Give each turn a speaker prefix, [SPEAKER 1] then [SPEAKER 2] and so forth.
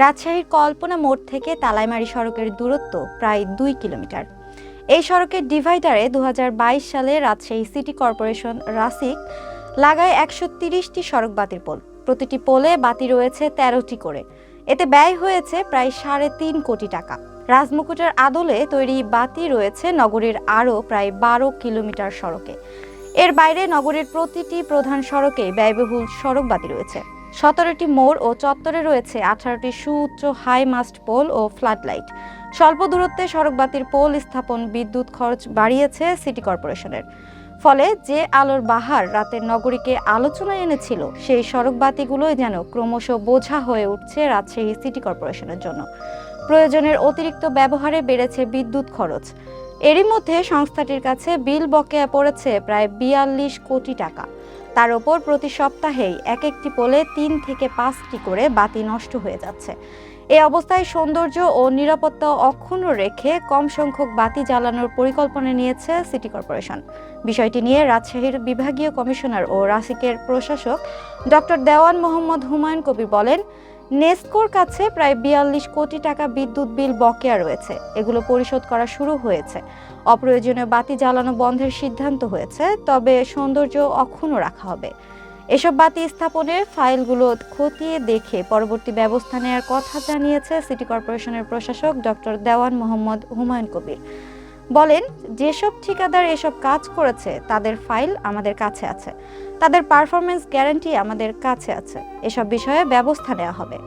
[SPEAKER 1] রাজশাহীর কল্পনা মোড় থেকে তালাইমারি সড়কের দূরত্ব প্রায় দুই কিলোমিটার। এই সড়কের ডিভাইডারে দু হাজার বাইশ সালে রাজশাহী সিটি কর্পোরেশন রাসিক লাগায় একশো তিরিশটি সড়ক বাতির পোল। প্রতিটি পোলে বাতি রয়েছে তেরোটি করে। এতে ব্যয় হয়েছে প্রায় সাড়ে তিন কোটি টাকা। রাজমুকুটের আদলে তৈরি বাতি রয়েছে নগরীর আরও প্রায় বারো কিলোমিটার সড়কে। এর বাইরে নগরের প্রতিটি প্রধান সড়কে ব্যয়বহুল সড়ক বাতি রয়েছে। সতেরোটি মোড় ও চত্বরে রয়েছে আঠারোটি সুউচ্চ হাই মাস্ট পোল ও ফ্লাড লাইট স্বল্প দূরত্বে সড়ক বাতির পোল স্থাপন বিদ্যুৎ খরচ বাড়িয়েছে সিটি কর্পোরেশনের। ফলে যে আলোর বাহার রাতের নগরীকে আলোচনায় এনেছিল, সেই সড়ক বাতিগুলোই যেন ক্রমশ বোঝা হয়ে উঠছে রাজশাহী সিটি কর্পোরেশনের জন্য। প্রয়োজনের অতিরিক্ত ব্যবহারে বেড়েছে বিদ্যুৎ খরচ। এরই মধ্যে সংস্থাটির কাছে বিল বকেয়া পড়েছে প্রায় বিয়াল্লিশ কোটি টাকা। তার ওপর প্রতি সপ্তাহেই এক একটি পোলে তিন থেকে পাঁচটি করে বাতি নষ্ট হয়ে যাচ্ছে। এ অবস্থায় সৌন্দর্য ও নিরাপত্তা অক্ষুণ্ণ রেখে কম সংখ্যক বাতি জ্বালানোর পরিকল্পনা নিয়েছে সিটি কর্পোরেশন। বিষয়টি নিয়ে রাজশাহীর বিভাগীয় কমিশনার ও রাসিকের প্রশাসক ডক্টর দেওয়ান মোহাম্মদ হুমায়ুন কবির বলেন নেস্কোর কাছে প্রায় বিয়াল্লিশ কোটি টাকা বিদ্যুৎ বিল বকেয়া রয়েছে। এগুলো পরিশোধ করা শুরু হয়েছে। অপ্রয়োজনীয় বাতি জ্বালানো বন্ধের সিদ্ধান্ত হয়েছে, তবে সৌন্দর্য অক্ষুণ্ণ রাখা হবে। এসব বাতি স্থাপনের ফাইলগুলো খতিয়ে দেখে পরবর্তী ব্যবস্থা নেওয়ার কথা জানিয়েছে সিটি কর্পোরেশনের প্রশাসক ডক্টর দেওয়ান মোহাম্মদ হুমায়ুন কবির। বলেন, যেসব ঠিকাদার এসব কাজ করেছে, তাদের ফাইল আমাদের কাছে আছে। তাদের পারফরমেন্স গ্যারান্টি আমাদের কাছে আছে। এসব বিষয়ে ব্যবস্থা নেওয়া হবে।